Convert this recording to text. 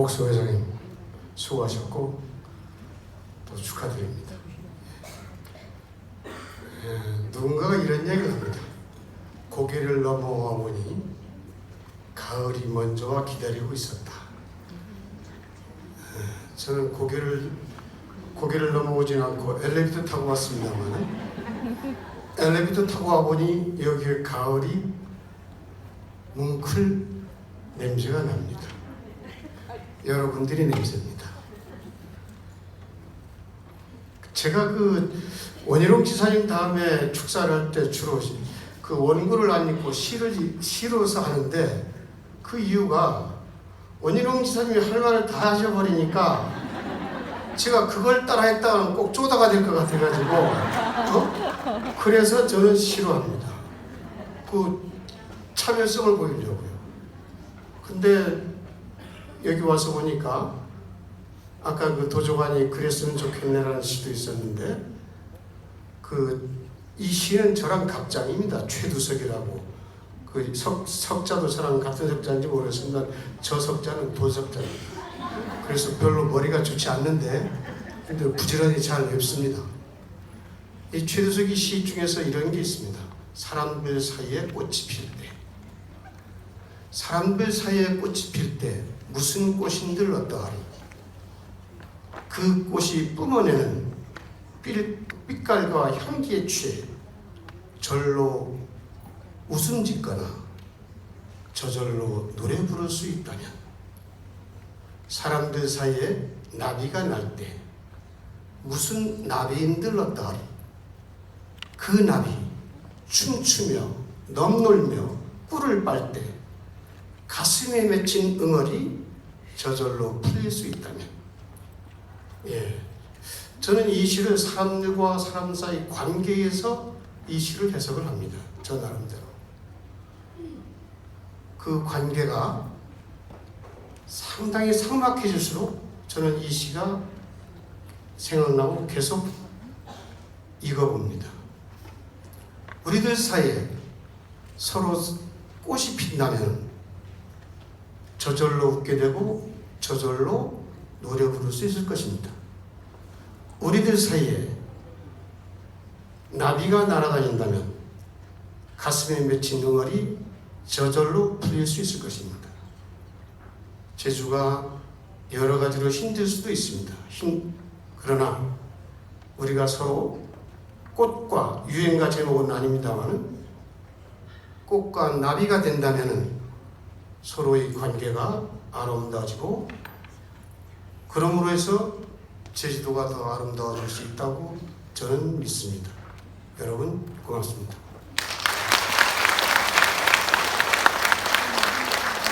목수 회장님 수고하셨고 또 축하드립니다. 예, 누군가가 이런 얘기를 합니다. 고개를 넘어와 보니 가을이 먼저와 기다리고 있었다. 예, 저는 고개를 고개를 넘어오진 않고 엘리베이터 타고 왔습니다만 엘리베이터 타고 와 보니 여기에 가을이 뭉클 냄새가 납니다. 여러분들이 냄새입니다. 제가 그 원희룡 지사님 다음에 축사를 할 때 주로 그 원고를 안 입고 시를 시로서 하는데 그 이유가 원희룡 지사님이 할 말을 다 하셔버리니까 제가 그걸 따라했다가는 꼭 쪼다가 될 것 같아가지고 어? 그래서 저는 싫어합니다. 그 참여성을 보이려고요. 근데 여기 와서 보니까 아까 그 도조관이 그랬으면 좋겠네라는 시도 있었는데 그 이 시는 저랑 갑장입니다. 최두석이라고 그 석, 석자도 저랑 같은 석자인지 모르겠습니다. 저 석자는 도석자입니다. 그래서 별로 머리가 좋지 않는데 근데 부지런히 잘 외웁니다. 이 최두석이 시 중에서 이런 게 있습니다. 사람들 사이에 꽃이 필 때. 사람들 사이에 꽃이 필 때 무슨 꽃인들 어떠하리? 그 꽃이 뿜어내는 빛, 빛깔과 향기에 취해 절로 웃음 짓거나 저절로 노래 부를 수 있다면 사람들 사이에 나비가 날 때 무슨 나비인들 어떠하리? 그 나비 춤추며 넘놀며 꿀을 빨때 가슴에 맺힌 응어리 저절로 풀릴 수 있다면 예, 저는 이 시를 사람들과 사람 사이 관계에서 이 시를 해석을 합니다. 저 나름대로 그 관계가 상당히 삭막해질수록 저는 이 시가 생각나고 계속 읽어봅니다. 우리들 사이에 서로 꽃이 핀다면 저절로 웃게 되고 저절로 노래 부를 수 있을 것입니다. 우리들 사이에 나비가 날아다닌다면 가슴에 맺힌 응어리 저절로 풀릴 수 있을 것입니다. 제주가 여러 가지로 힘들 수도 있습니다. 힘, 그러나 우리가 서로 꽃과 유행가 제목은 아닙니다만 꽃과 나비가 된다면 서로의 관계가 아름다워지고 그러므로 해서 제주도가 더 아름다워질 수 있다고 저는 믿습니다. 여러분 고맙습니다.